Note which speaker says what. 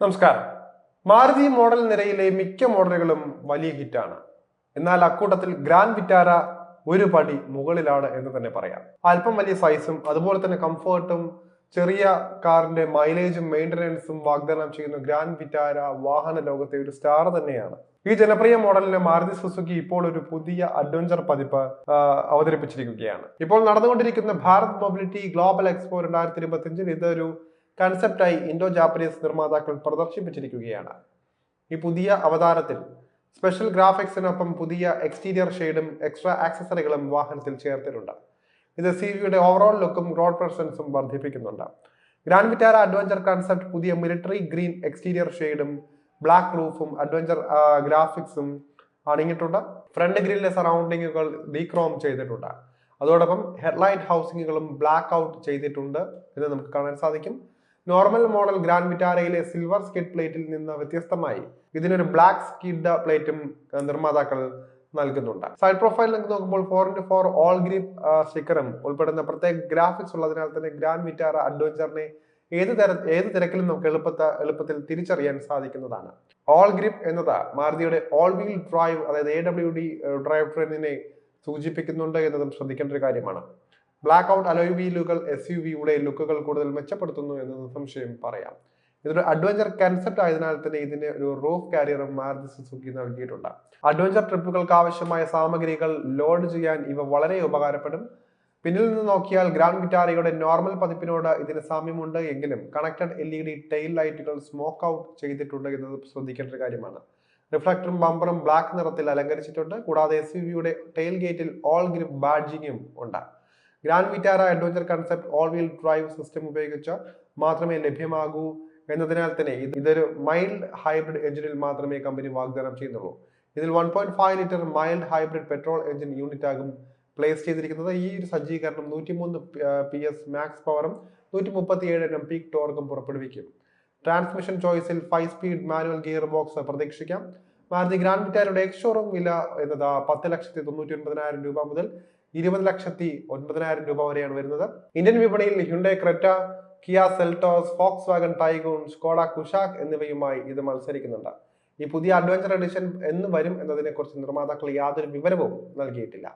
Speaker 1: നമസ്കാരം. മാരുതി മോഡൽ നിരയിലെ മിക്ക മോഡലുകളും വലിയ ഹിറ്റാണ്. എന്നാൽ അക്കൂട്ടത്തിൽ ഗ്രാൻഡ് വിറ്റാര ഒരു പടി മുകളിലാണ് എന്ന് തന്നെ പറയാം. അല്പം വലിയ സൈസും അതുപോലെ തന്നെ കംഫേർട്ടും ചെറിയ കാറിന്റെ മൈലേജും മെയിന്റനൻസും വാഗ്ദാനം ചെയ്യുന്ന ഗ്രാൻഡ് വിറ്റാര വാഹന ലോകത്തെ ഒരു സ്റ്റാർ തന്നെയാണ്. ഈ ജനപ്രിയ മോഡലിന് മാരുതി സുസുക്കി ഇപ്പോൾ ഒരു പുതിയ അഡ്വഞ്ചർ പതിപ്പ് അവതരിപ്പിച്ചിരിക്കുകയാണ്. ഇപ്പോൾ നടന്നുകൊണ്ടിരിക്കുന്ന ഭാരത് മൊബിലിറ്റി ഗ്ലോബൽ എക്സ്പോ രണ്ടായിരത്തി ഇരുപത്തിയഞ്ചിൽ ഇതൊരു കൺസെപ്റ്റായി ഇൻഡോ ജാപ്പനീസ് നിർമ്മാതാക്കൾ പ്രദർശിപ്പിച്ചിരിക്കുകയാണ്. ഈ പുതിയ അവതാരത്തിൽ സ്പെഷ്യൽ ഗ്രാഫിക്സിനൊപ്പം പുതിയ എക്സ്റ്റീരിയർ ഷെയ്ഡും എക്സ്ട്രാ ആക്സസറികളും വാഹനത്തിൽ ചേർത്തിട്ടുണ്ട്. ഇത് സി വിയുടെ ഓവറോൾ ലുക്കും റോഡ് പ്രസൻസും വർദ്ധിപ്പിക്കുന്നുണ്ട്. ഗ്രാൻഡ് വിറ്റാര അഡ്വഞ്ചർ കൺസെപ്റ്റ് പുതിയ മിലിറ്ററി ഗ്രീൻ എക്സ്റ്റീരിയർ ഷെയ്ഡും ബ്ലാക്ക് റൂഫും അഡ്വഞ്ചർ ഗ്രാഫിക്സും അണിഞ്ഞിട്ടുണ്ട്. ഫ്രണ്ട് ഗ്രില്ലിലെ സറൗണ്ടിങ്ങുകൾ ഡീക്രോം ചെയ്തിട്ടുണ്ട്. അതോടൊപ്പം ഹെഡ്ലൈറ്റ് ഹൗസിങ്ങുകളും ബ്ലാക്ക് ഔട്ട് ചെയ്തിട്ടുണ്ട് എന്ന് നമുക്ക് കാണാൻ സാധിക്കും. നോർമൽ മോഡൽ ഗ്രാൻഡ് വിറ്റാരയിലെ സിൽവർ സ്കിഡ് പ്ലേറ്റിൽ നിന്ന് വ്യത്യസ്തമായി ഇതിനൊരു ബ്ലാക്ക് സ്കിഡ് പ്ലേറ്റും നിർമ്മാതാക്കൾ നൽകുന്നുണ്ട്. സൈഡ് പ്രൊഫൈൽ നോക്കുമ്പോൾ four into four all grip സ്റ്റിക്കറും ഉൾപ്പെടുന്ന പ്രത്യേക ഗ്രാഫിക്സ് ഉള്ളതിനാൽ തന്നെ ഗ്രാൻഡ് വിറ്റാര അഡ്വഞ്ചറിനെ ഏത് തര ഏത് തിരക്കിലും നമുക്ക് എളുപ്പത്ത എളുപ്പത്തിൽ തിരിച്ചറിയാൻ സാധിക്കുന്നതാണ്. ഓൾ ഗ്രിപ്പ് എന്നത് മാരുതിയുടെ ഓൾ വീൽ ഡ്രൈവ് അതായത് എ ഡബ്ല്യു ഡി ഡ്രൈവ് ട്രെയിനിനെ സൂചിപ്പിക്കുന്നുണ്ട് എന്നതും ശ്രദ്ധിക്കേണ്ട ഒരു കാര്യമാണ്. ബ്ലാക്ക് ഔട്ട് അലോയ് വീലുകൾ എസ് യു വിയുടെ ലുക്കുകൾ കൂടുതൽ മെച്ചപ്പെടുത്തുന്നു എന്ന് സംശയം പറയാം. ഇതൊരു അഡ്വഞ്ചർ കൺസെപ്റ്റ് ആയതിനാൽ തന്നെ ഇതിന് ഒരു റൂഫ് കാരിയറും മാരുതി സുസുക്കി നൽകിയിട്ടുണ്ട്. അഡ്വഞ്ചർ ട്രിപ്പുകൾക്ക് ആവശ്യമായ സാമഗ്രികൾ ലോഡ് ചെയ്യാൻ ഇവ വളരെ ഉപകാരപ്പെടും. പിന്നിൽ നിന്ന് നോക്കിയാൽ ഗ്രാൻഡ് വിറ്റാരയുടെ നോർമൽ പതിപ്പിനോട് ഇതിന് സാമ്യമുണ്ട് എങ്കിലും connected L E D tail ലൈറ്റുകൾ സ്മോക്ക് ഔട്ട് ചെയ്തിട്ടുണ്ട് എന്നത് ശ്രദ്ധിക്കേണ്ട ഒരു കാര്യമാണ്. റിഫ്ലക്ടറും ബമ്പറും ബ്ലാക്ക് നിറത്തിൽ അലങ്കരിച്ചിട്ടുണ്ട്. കൂടാതെ എസ് യു വിയുടെ ടെയിൽ ഗേറ്റിൽ ഓൾ ഗ്രിപ്പ് ബാഡ്ജിങ്ങും ഉണ്ട്. Grand Vitara adventure concept all wheel drive system ഉപയോഗിച്ച മാത്രമേ ലഭ്യമാകൂ എന്നതിനാൽ തന്നെ ഇത് ഇതൊരു മൈൽഡ് ഹൈബ്രിഡ് എഞ്ചിനിൽ മാത്രമേ കമ്പനി വാഗ്ദാനം ചെയ്യുന്നുള്ളൂ. ഇതിൽ one point five litre mild hybrid petrol engine unit ആകും പ്ലേസ് ചെയ്തിരിക്കുന്നത്. ഈ ഒരു സജ്ജീകരണം നൂറ്റിമൂന്ന് പി എസ് മാക്സ് പവറും നൂറ്റി മുപ്പത്തി ഏഴ് എണ്ണം പീക്ക് ടോർക്കും പുറപ്പെടുവിക്കും. ട്രാൻസ്മിഷൻ ചോയ്സിൽ five speed manual gear box പ്രതീക്ഷിക്കാം. മാരുതി ഗ്രാൻഡ് വിറ്റാരയുടെ എക്സ് ഷോറൂം വില എന്നത് പത്ത് ലക്ഷത്തി തൊണ്ണൂറ്റി ഒൻപതിനായിരം രൂപ മുതൽ ഇരുപത് ലക്ഷത്തി ഒൻപതിനായിരം രൂപ വരെയാണ് വരുന്നത്. ഇന്ത്യൻ വിപണിയിൽ Hyundai Creta Kia Seltos Volkswagen Taigun Skoda Kushaq എന്നിവയുമായി ഇത് മത്സരിക്കുന്നുണ്ട്. ഈ പുതിയ അഡ്വഞ്ചർ എഡിഷൻ എന്ന് വരും എന്നതിനെക്കുറിച്ച് നിർമ്മാതാക്കൾ യാതൊരു വിവരവും നൽകിയിട്ടില്ല.